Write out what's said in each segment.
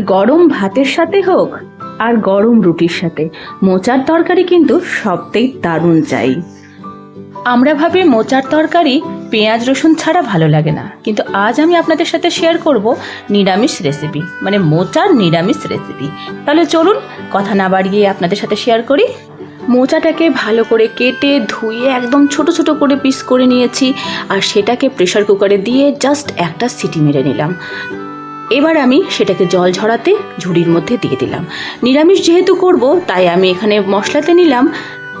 গরম ভাতের সাথে হোক আর গরম রুটির সাথে। মোচার তরকারি কিন্তু সবতেই দারুণ চাই। আমরা ভাবি মোচার তরকারি পেঁয়াজ, রসুন ছাড়া ভালো লাগে না। কিন্তু আজ আমি আপনাদের সাথে শেয়ার করব নিরামিষ রেসিপি মানে মোচার নিরামিষ রেসিপি তাহলে চলুন কথা না বাড়িয়ে আপনাদের সাথে শেয়ার করি। মোচাটাকে ভালো করে কেটে, ধুয়ে একদম ছোট ছোট করে পিস করে নিয়েছি। আর সেটাকে প্রেশার কুকারে দিয়ে জাস্ট একটা সিটি মেরে নিলাম। এবার আমি সেটাকে জল ঝরাতে ঝুড়ির মধ্যে দিয়ে দিলাম। নিরামিষ যেহেতু করব, তাই আমি এখানে মশলাতে নিলাম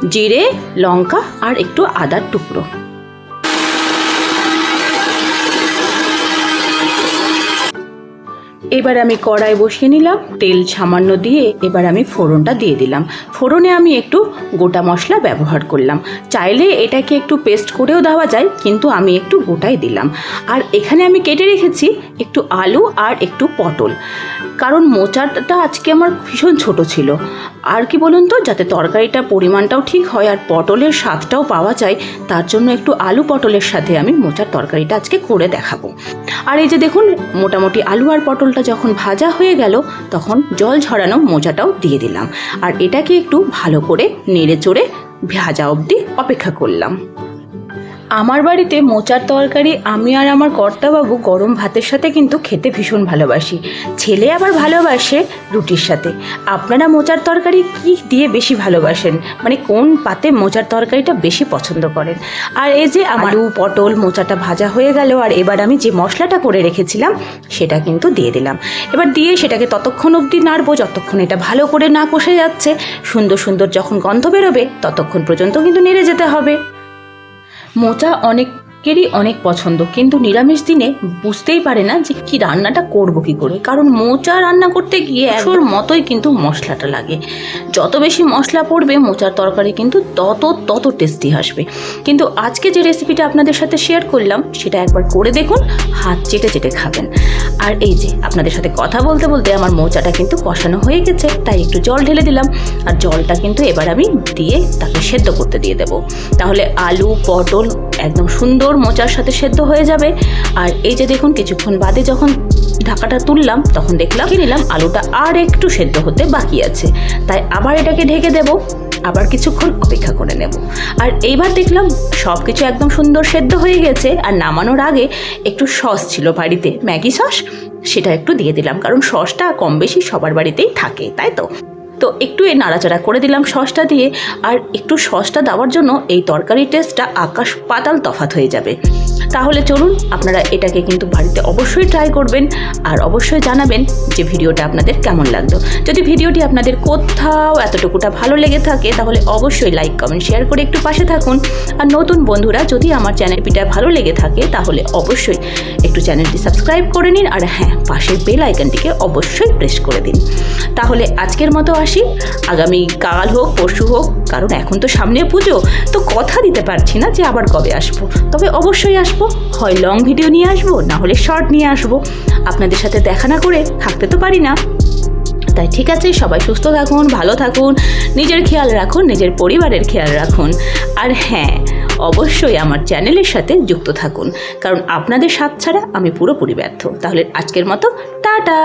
জিরে, লঙ্কা আর একটু আদার টুকরো। এবার আমি কড়াই বসিয়ে নিলাম, তেল সামান্য দিয়ে এবার আমি ফোড়নটা দিয়ে দিলাম। ফোড়নে আমি একটু গোটা মশলা ব্যবহার করলাম। চাইলে এটাকে একটু পেস্ট করেও দেওয়া যায়, কিন্তু আমি একটু গোটাই দিলাম। আর এখানে আমি কেটে রেখেছি একটু আলু আর একটু পটল। কারণ মোচাটা আজকে আমার ভীষণ ছোট ছিল। আর কি বলুন তো, যাতে তরকারিটা পরিমাণটাও ঠিক হয় আর পটলের স্বাদটাও পাওয়া যায়, তার জন্য একটু আলু পটলের সাথে আমি মোচার তরকারিটা আজকে করে দেখাবো। আর এই যে দেখুন, মোটামুটি আলু আর পটলটা যখন ভাজা হয়ে গেল, তখন জল ঝরানো মোচাটাও দিয়ে দিলাম। আর এটাকে একটু ভালো করে নেড়ে চড়ে ভাজা অবধি অপেক্ষা করলাম। আমার বাড়িতে মোচার তরকারি আমি আর আমার কর্তাবাবু গরম ভাতের সাথে কিন্তু খেতে ভীষণ ভালোবাসি। ছেলে আবার ভালোবাসে রুটির সাথে। আপনারা মোচার তরকারি কি দিয়ে বেশি ভালোবাসেন? মানে কোন পাতে মোচার তরকারিটা বেশি পছন্দ করেন? আর এই যে আলু, পটল মোচাটা ভাজা হয়ে গেল আর এবার আমি যে মশলাটা করে রেখেছিলাম, সেটা কিন্তু দিয়ে দিলাম। এবার দিয়ে সেটাকে ততক্ষণ অবধি নাড়বো, যতক্ষণ এটা ভালো করে না কষে যাচ্ছে, সুন্দর সুন্দর যখন গন্ধ বেরোবে, ততক্ষণ পর্যন্ত কিন্তু নেড়ে যেতে হবে। মোচা অনেকেরই অনেক পছন্দ। কিন্তু নিরামিষ দিনে বুঝতেই পারে না যে কি রান্নাটা করব কি করে কারণ মোচা রান্না করতে গিয়ে একশোর মতোই কিন্তু মশলাটা লাগে। যত বেশি মশলা পড়বে মোচার তরকারি কিন্তু তত তত টেস্টি আসবে। কিন্তু আজকে যে রেসিপিটা আপনাদের সাথে শেয়ার করলাম সেটা একবার করে দেখুন হাত চেটে চেটে খাবেন। আর এই যে আপনাদের সাথে কথা বলতে বলতে আমার মোচাটা কিন্তু কষানো হয়ে গেছে তাই একটু জল ঢেলে দিলাম। আর জলটা কিন্তু এবার আমি দিয়ে তাকে সেদ্ধ করতে দিয়ে দেবো। তাহলে আলু পটল একদম সুন্দর মোচার সাথে সেদ্ধ হয়ে যাবে। আর এই যে দেখুন, কিছুক্ষণ বাদে যখন ঢাকাটা তুললাম, তখন দেখলাম নিলাম? আলুটা আর একটু সেদ্ধ হতে বাকি আছে। তাই আবার এটাকে ঢেকে দেবো, আবার কিছুক্ষণ অপেক্ষা করে নেব। আর এইবার দেখলাম সব কিছু একদম সুন্দর সেদ্ধ হয়ে গেছে, আর নামানোর আগে একটু সস ছিল বাড়িতে, ম্যাগি সস, সেটা একটু দিয়ে দিলাম। কারণ সসটা কম বেশি সবার বাড়িতেই থাকে, তাই তো? তো একটু এই নাড়াচাড়া করে দিলাম সসটা দিয়ে, আর একটু সসটা দেওয়ার জন্য এই তরকারির টেস্টটা আকাশ পাতাল তফাত হয়ে যাবে। তাহলে চলুন, আপনারা এটাকে কিন্তু বাড়িতে অবশ্যই ট্রাই করবেন, আর অবশ্যই জানাবেন যে ভিডিওটা আপনাদের কেমন লাগল। যদি ভিডিওটি আপনাদের কোথাও এতটুকুটা ভালো লেগে থাকে, তাহলে অবশ্যই লাইক কমেন্ট শেয়ার করে একটু পাশে থাকুন। আর নতুন বন্ধুরা যদি আমার চ্যানেলটিটা ভালো লেগে থাকে, তাহলে অবশ্যই একটু চ্যানেলটি সাবস্ক্রাইব করে নিন, আর হ্যাঁ পাশের বেল আইকনটিকে অবশ্যই প্রেস করে দিন। তাহলে আজকের মতো আসি। আগামী কাল হোক, পরশু হোক, কারণ এখন তো সামনে পুজো, তো কথা দিতে পারছি না যে আবার কবে আসব। তবে অবশ্যই আসব। হয় লং ভিডিও নিয়ে আসব, না হলে শর্ট নিয়ে আসব। আপনাদের সাথে দেখা না করে থাকতে তো পারি না। তাই ঠিক আছে, সবাই সুস্থ থাকুন, ভালো থাকুন, নিজের খেয়াল রাখুন, নিজের পরিবারের খেয়াল রাখুন। আর হ্যাঁ অবশ্যই আমার চ্যানেলের সাথে যুক্ত থাকুন। কারণ আপনাদের সাথ ছাড়া আমি পুরোপুরি ব্যর্থ। তাহলে আজকের মতো, টাটা!